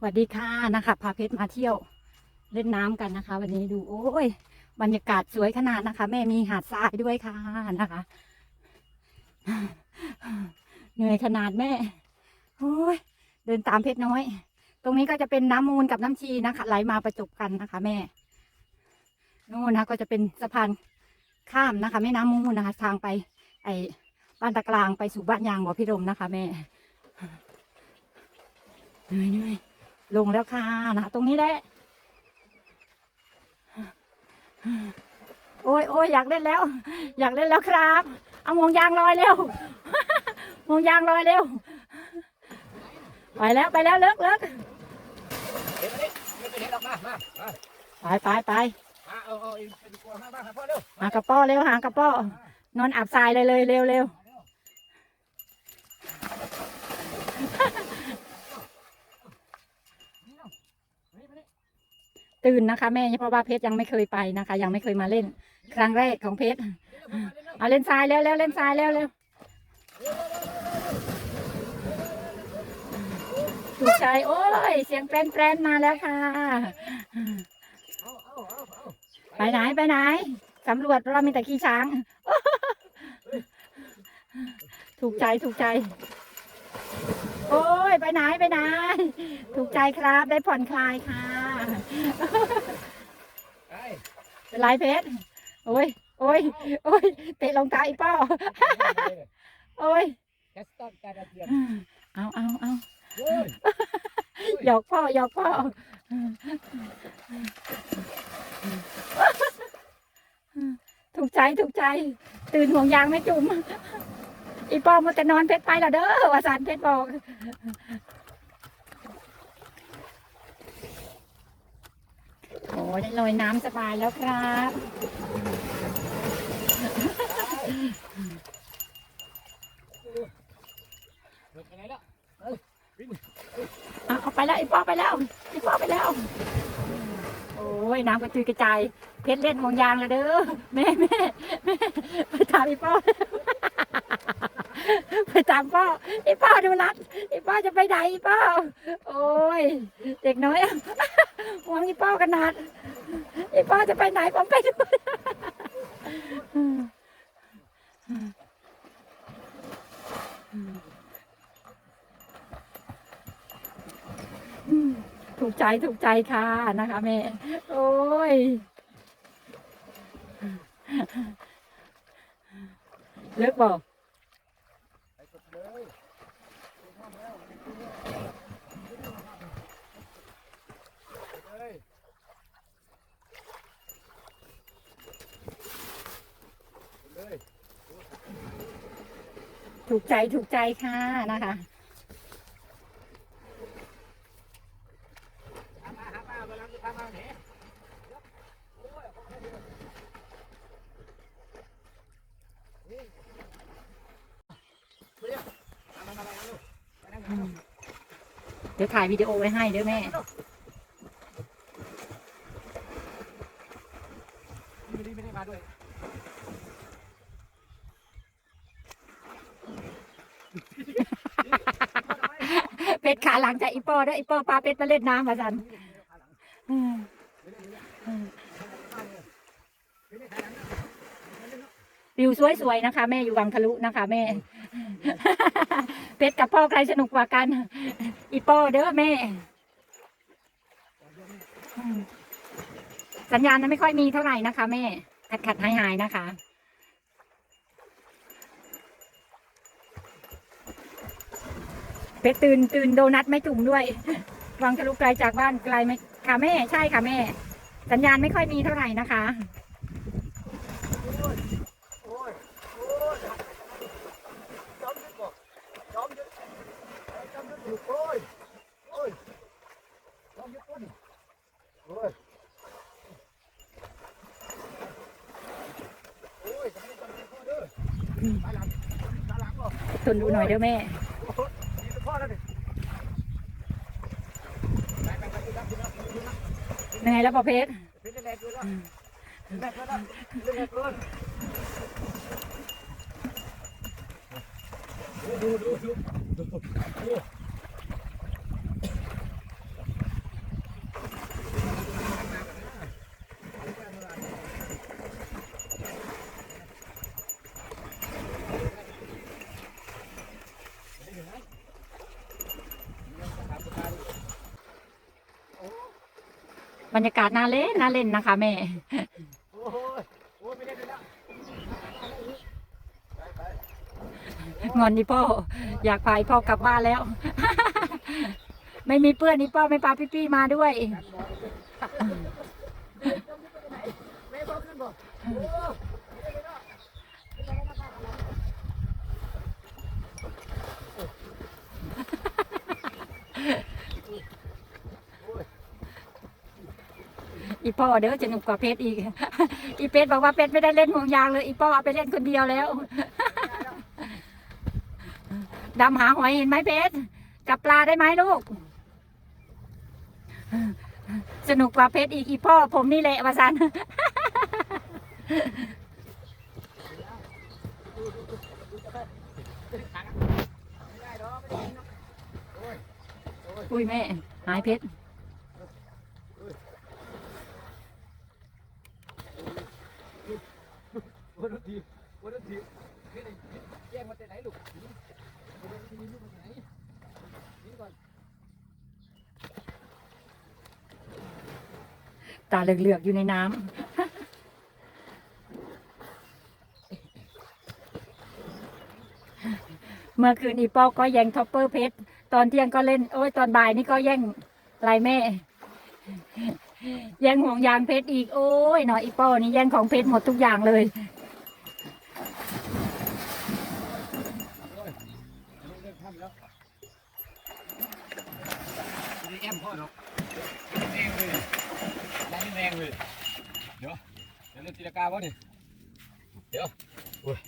สวัสดีค่ะนะคะพาเพชรมาเที่ยวเล่นน้ำกันนะคะ วันนี้ดูโอ้ย บรรยากาศสวยขนาดนะคะ แม่มีหาดทรายด้วยค่ะนะคะ เหนื่อยขนาดแม่โอ้ยเดินตามเพชรน้อย ตรงนี้ก็จะเป็นน้ำมูลกับน้ำชีนะคะ ไหลมาประจบกันนะคะ แม่นู่นนะก็จะเป็นสะพานข้ามนะคะแม่น้ำมูลนะคะ ทางไป ไอ้บ้านตะกลางไปสู่บ้านยางบ่อพิรมนะคะ แม่เหนื่อยเหนื่อย ลงแล้วค่ะนะตรงนี้แหละโอ้ยโอ้ยอยากเล่นแล้ว อยากเล่นแล้วครับ เอาห่วงยางลอยเร็วห่วงยางลอยเร็ว ไปแล้วไปแล้วเลิกเลิกเดี๋ยวมาดิเดี๋ยวไปเห็นออกมามามาไปไปไปมาเอาเอาอีกเป็นกลัวมาบ้างครับพ่อเร็วหากระป้อเร็วหากระป้อนอนอาบทรายเลยเลยเร็วเร็ว ตื่นนะคะ แม่เพราะว่าเพชรยังไม่เคยไปนะคะ ยังไม่เคยมาเล่น ครั้งแรกของเพชรเอาเล่นทรายเร็วเร็วเล่นทรายเร็วเร็วถูกใจโอ้ย เสียงแปรนแปรนมาแล้วค่ะ ไปไหนไปไหนสำรวจเรามีแต่ขี้ช้าง ถูกใจถูกใจ โอ้ย ไปไหนไปไหน ถูกใจครับได้ผ่อนคลายค่ะ เป็นไรเพชรโอ้ย โอ้ย โอ้ย เตะลงตาอีป้อโอ้ยแคสตันการกระเทียมเอาเอาเอาเฮ้ยหยอกพ่อหยอกพ่อถูกใจถูกใจ ตื่นห่วงยางไม่จุ่มอีป้อมันจะนอนเพชรไปและเด้อว่าสารเพชรบอก โอ้ ได้ลอยน้ำสบายแล้วครับเฮ้ยไปไหนแล้วเอาเอาไปแล้วไอ้ป้อไปแล้วไอ้ป้อไปแล้ว โอ้ยน้ำกระจุยกระจายเพชรเล่นห่วงยางแล้วเด้อแม่แม่แม่ไปตามไอ้ป้อ ไปตามป้อไอ้ป้อดูรักไอ้ป้อจะไปไหนไอ้ป้อโอ้ยเด็กน้อยห่วงไอ้ป้อขนาดไอ้ป้อจะไปไหนผมไปด้วยถูกใจถูกใจค่ะนะคะแม่ โอ้ยเลิกบอก ไปกดเลยเลย ถูกใจถูกใจค่ะนะคะเดี๋ยวถ่ายวิดีโอไว้ให้เด้อแม่ไม่ได้ไม่ได้มาด้วย เป็ดขาหลังจากอีปอเด้ออีปอปลาเป็ดมาเล่นน้ำมาสันวิวสวยๆนะคะ แม่อยู่วังทะลุนะคะ แม่ เป็ดกับพ่อใครสนุกกว่ากัน อีปอเด้อแม่ สัญญาณนั้นไม่ค่อยมีเท่าไหร่นะคะ แม่ ขัดขัดหายหายๆนะคะ ชรตื่นตื่นโดนัทไม่จุ่มด้วย วังทะลุไกลจากบ้านไกลไหมค่ะแม่ใช่ค่ะแม่ สัญญาณไม่ค่อยมีเท่าไหร่นะคะทนดูหน่อยเด้อแม่ โอ้โหนี่เป็นพ่อแล้วนี่ไปไปไปดูนะดูนะดูนะ เหนื่อ ยังไงแล้วประเพชรดูดูดูดู รรยากาศน่าเล่นน่าเล่นนะคะแม่งอนนี่พ่อ อยากพาพ่อกลับบ้านแล้ว ไม่มีเพื่อนนี่พ่อไม่พาพี่ๆมาด้วยแม่บอขึ้นบอก อีพ่อเด้อจะหนุกกว่าเพชรอีก อีเพชรบอกว่าเพชรไม่ได้เล่นห่วงยางเลย อีพ่อเอาไปเล่นคนเดียวแล้วดำหาหอยเห็นไหมเพชรจับปลาได้ไหมลูก สนุกกว่าเพชรอีกอีพ่อผมนี่แหละวาซันอุ้ยแม่ หายเพชร วันทีวันทีนี่แย่งมาแต่ไหนลูกวันทีลูกมาไหนนี่ก่อนตาเหลือกๆอยู่ในน้ำ เมื่อคืนอีปอกก็แย่งท็อปเปอร์เพชร ตอนเที่ยงก็เล่น โอ้ยตอนบ่ายนี่ก็แย่งลายแม่ แย่งห่วงยางเพชรอีก โอ้ยหน่อยอีปอนี่แย่งของเพชรหมดทุกอย่างเลย ลูกเริ่มทำแล้ว นี่แอมพ่อเนาะแรงเลยแรงแรงเลย เดี๋ยว เดี๋ยวเล่นตีลากาวะนี่เดี๋ยวโอ้ย